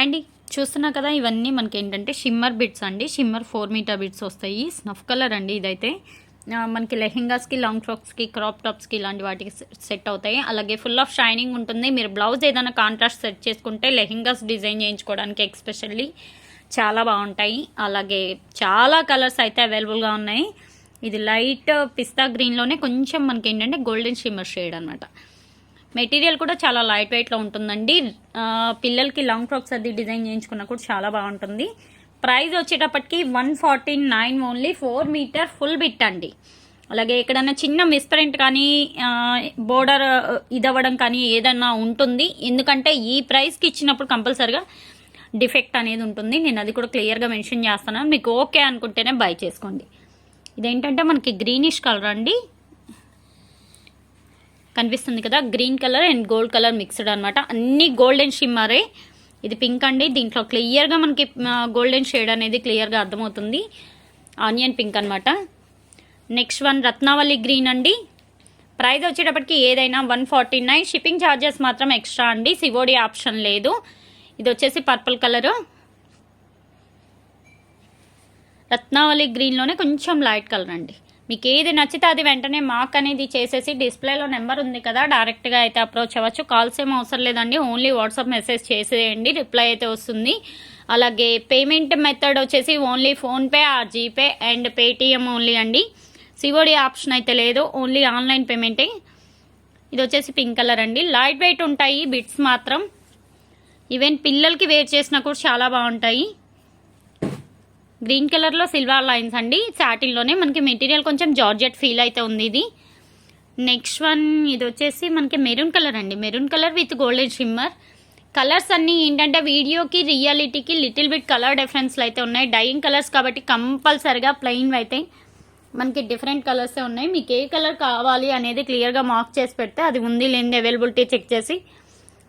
And చూస్తున్నా కదా ఇవన్నీ మనకి ఏంటంటే షిమ్మర్ బిట్స్ అండి. షిమ్మర్ ఫోర్ మీటర్ బిట్స్ వస్తాయి. స్నఫ్ కలర్ అండి ఇదైతే. మనకి లెహెంగాస్కి లాంగ్ ఫ్రాక్స్కి క్రాప్ టాప్స్కి ఇలాంటి వాటికి సెట్ అవుతాయి. అలాగే ఫుల్ ఆఫ్ షైనింగ్ ఉంటుంది. మీరు బ్లౌజ్ ఏదైనా కాంట్రాస్ట్ సెట్ చేసుకుంటే లెహెంగాస్ డిజైన్ చేయించుకోవడానికి ఎక్స్పెషల్లీ చాలా బాగుంటాయి. అలాగే చాలా కలర్స్ అయితే అవైలబుల్గా ఉన్నాయి. ఇది లైట్ పిస్తా గ్రీన్లోనే కొంచెం మనకి ఏంటంటే గోల్డెన్ షిమ్మర్ షేడ్ అనమాట మెటీరియల్ కూడా చాలా లైట్ వెయిట్లో ఉంటుందండి. పిల్లలకి లాంగ్ ఫ్రాక్స్ అది డిజైన్ చేయించుకున్నా కూడా చాలా బాగుంటుంది. ప్రైస్ వచ్చేటప్పటికి one forty nine only four metre full bit అండి. అలాగే ఎక్కడైనా చిన్న మిస్ప్రింట్ కానీ బోర్డర్ ఇదవ్వడం కానీ ఏదన్నా ఉంటుంది. ఎందుకంటే ఈ ప్రైస్కి ఇచ్చినప్పుడు కంపల్సరిగా డిఫెక్ట్ అనేది ఉంటుంది. నేను అది కూడా క్లియర్గా మెన్షన్ చేస్తాను మీకు ఓకే అనుకుంటేనే బై చేసుకోండి. ఇదేంటంటే మనకి గ్రీనిష్ కలర్ అండి. కనిపిస్తుంది కదా green colour and gold colour mixed అనమాట అన్ని గోల్డెన్ షిమ్మరే ఇది పింక్ అండి. దీంట్లో క్లియర్గా మనకి గోల్డెన్ షేడ్ అనేది క్లియర్గా అర్థమవుతుంది. ఆనియన్ పింక్ అనమాట నెక్స్ట్ వన్ రత్నావళి గ్రీన్ అండి. ప్రైస్ వచ్చేటప్పటికి ఏదైనా one forty nine. Shipping charges మాత్రం ఎక్స్ట్రా అండి. సివోడి ఆప్షన్ లేదు. ఇది వచ్చేసి పర్పుల్ కలరు. రత్నావళి గ్రీన్లోనే కొంచెం లైట్ కలర్ అండి. మీకు ఏది నచ్చితే అది వెంటనే మాక్ అనేది చేసేసి డిస్ప్లేలో నెంబర్ ఉంది కదా డైరెక్ట్గా అయితే అప్రోచ్ అవ్వచ్చు కాల్స్ ఏం అవసరం లేదండి ఓన్లీ వాట్సాప్ మెసేజ్ చేసేయండి రిప్లై అయితే వస్తుంది. అలాగే పేమెంట్ మెథడ్ వచ్చేసి only PhonePe or GPay and Paytm only అండి. సివోడి ఆప్షన్ అయితే లేదు ఓన్లీ ఆన్లైన్ పేమెంటే. ఇది వచ్చేసి పింక్ కలర్ అండి. లైట్ వెయిట్ ఉంటాయి బిట్స్ మాత్రం. ఈవెన్ పిల్లలకి వేర్ చేసినా కూడా చాలా బాగుంటాయి. గ్రీన్ కలర్లో సిల్వర్ లైన్స్ అండి. సాటిన్లోనే మనకి మెటీరియల్ కొంచెం జార్జెట్ ఫీల్ అయితే ఉంది ఇది. నెక్స్ట్ వన్ ఇది వచ్చేసి మనకి మెరూన్ కలర్ అండి. Maroon colour with golden shimmer. Colours అన్నీ ఏంటంటే వీడియోకి రియాలిటీకి లిటిల్ బిట్ కలర్ డిఫరెన్స్లు అయితే ఉన్నాయి. డైయింగ్ కలర్స్ కాబట్టి కంపల్సరిగా ప్లెయిన్ అయితే మనకి డిఫరెంట్ కలర్సే ఉన్నాయి. మీకు ఏ కలర్ కావాలి అనేది క్లియర్గా మార్క్ చేసి పెడితే అది ఉంది లేని అవైలబిలిటీ చెక్ చేసి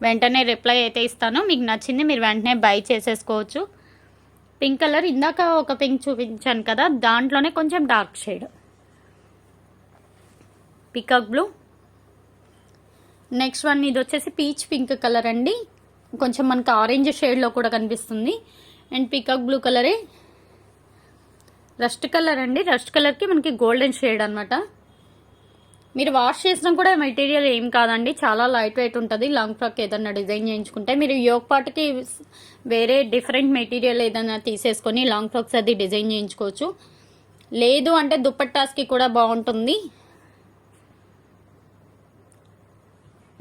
వెంటనే రిప్లై అయితే ఇస్తాను. మీకు నచ్చింది మీరు వెంటనే బై చేసేసుకోవచ్చు. Pink colour. ఇందాక ఒక పింక్ చూపించాను కదా దాంట్లోనే కొంచెం dark shade. Peacock blue. Next one ఇది వచ్చేసి పీచ్ పింక్ కలర్ అండి. కొంచెం మనకి ఆరెంజ్ షేడ్లో కూడా కనిపిస్తుంది. అండ్ పికాక్ బ్లూ కలరే. రస్ట్ కలర్ అండి. రస్ట్ కలర్కి మనకి గోల్డెన్ షేడ్ అనమాట మీరు వాష్ చేసినా కూడా మెటీరియల్ ఏం కాదండి. చాలా లైట్ వెయిట్ ఉంటుంది. లాంగ్ ఫ్రాక్ ఏదన్నా డిజైన్ చేయించుకుంటే మీరు యోగ్ పార్ట్కి వేరే డిఫరెంట్ మెటీరియల్ ఏదైనా తీసేసుకొని లాంగ్ ఫ్రాక్స్ అది డిజైన్ చేయించుకోవచ్చు. లేదు అంటే దుప్పట్టాస్కి కూడా బాగుంటుంది.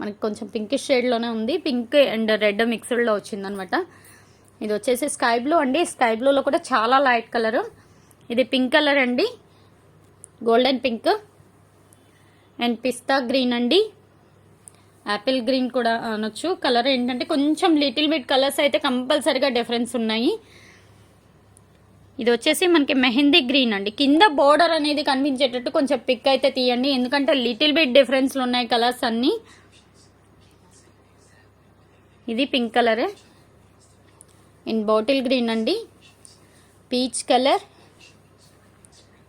మనకి కొంచెం పింక్ షేడ్లోనే ఉంది. పింక్ అండ్ రెడ్ మిక్స్డ్లో వచ్చిందనమాట. ఇది వచ్చేసి స్కై బ్లూ అండి. స్కై బ్లూలో కూడా చాలా లైట్ కలర్ ఇది పింక్ కలర్ అండి. Golden pink and pista green అండి. యాపిల్ గ్రీన్ కూడా అనొచ్చు. కలర్ ఏంటంటే కొంచెం లిటిల్ బిట్ కలర్స్ అయితే కంపల్సరీగా డిఫరెన్స్ ఉన్నాయి. ఇది వచ్చేసి మనకి మెహందీ గ్రీన్ అండి. కింద బోర్డర్ అనేది కనిపించేటట్టు కొంచెం పిక్ అయితే తీయండి. ఎందుకంటే లిటిల్ బిట్ డిఫరెన్స్లు ఉన్నాయి కలర్స్ అన్నీ. ఇది pink colour in bottle green అండి. Peach colour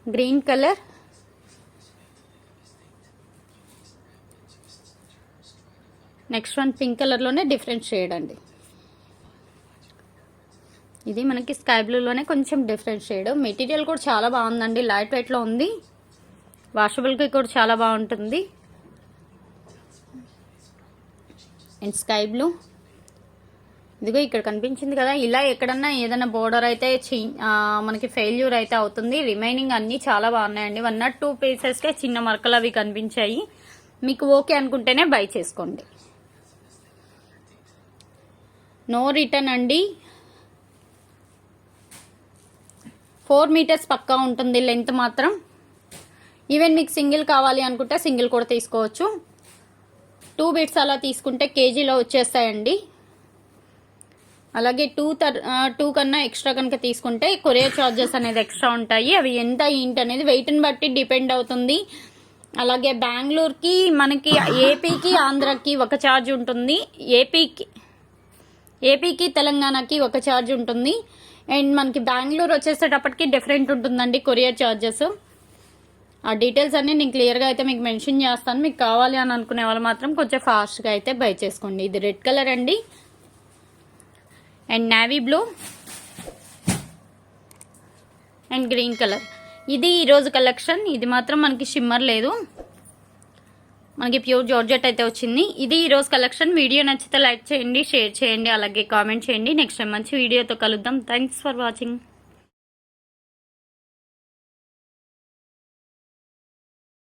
green colour next one pink కలర్లోనే డిఫరెంట్ షేడ్ అండి. ఇది మనకి స్కై బ్లూలోనే కొంచెం డిఫరెంట్ షేడ్. మెటీరియల్ కూడా చాలా బాగుందండి. లైట్ వెయిట్లో ఉంది. వాషబుల్కి కూడా చాలా బాగుంటుంది. And sky blue. ఇదిగో ఇక్కడ కనిపించింది కదా. ఇలా ఎక్కడన్నా ఏదైనా బోర్డర్ అయితే మనకి ఫెయిల్యూర్ అయితే అవుతుంది. రిమైనింగ్ అన్నీ చాలా బాగున్నాయండి. వన్ నాట్ టూ పీసెస్కే చిన్న మరకలు అవి కనిపించాయి. మీకు ఓకే అనుకుంటేనే బై చేసుకోండి. నో రిటర్న్ అండి. ఫోర్ మీటర్స్ పక్కా ఉంటుంది లెంత్ మాత్రం. ఈవెన్ మీకు సింగిల్ కావాలి అనుకుంటే సింగిల్ కూడా తీసుకోవచ్చు. టూ బిట్స్ అలా తీసుకుంటే కేజీలో వచ్చేస్తాయండి. అలాగే టూ తర్ టూ కన్నా ఎక్స్ట్రా కనుక తీసుకుంటే కొరియర్ చార్జెస్ అనేది ఎక్స్ట్రా ఉంటాయి. అవి ఎంత ఏంటి అనేది వెయిట్ని బట్టి డిపెండ్ అవుతుంది. అలాగే బెంగళూరుకి మనకి ఏపీకి ఆంధ్రాకి ఒక ఛార్జ్ ఉంటుంది. ఏపీకి ఏపీకి తెలంగాణకి ఒక ఛార్జ్ ఉంటుంది. అండ్ మనకి బెంగళూరు వచ్చేసేటప్పటికి డిఫరెంట్ ఉంటుందండి కొరియర్ ఛార్జెస్ ఆ డీటెయిల్స్ అన్నీ నేను క్లియర్గా అయితే మీకు మెన్షన్ చేస్తాను. మీకు కావాలి అని అనుకునే వాళ్ళు మాత్రం కొంచెం ఫాస్ట్గా అయితే బై చేసుకోండి. ఇది రెడ్ కలర్ అండి. And navy blue and green colour ఇది ఈరోజు కలెక్షన్ ఇది మాత్రం మనకి షిమ్మర్ లేదు. మనకి ప్యూర్ జార్జెట్ అయితే వచ్చింది. ఇది ఈరోజు కలెక్షన్. వీడియో నచ్చితే లైక్ చేయండి షేర్ చేయండి అలాగే కామెంట్ చేయండి. నెక్స్ట్ టైం మంచి వీడియోతో కలుద్దాం. Thanks for watching.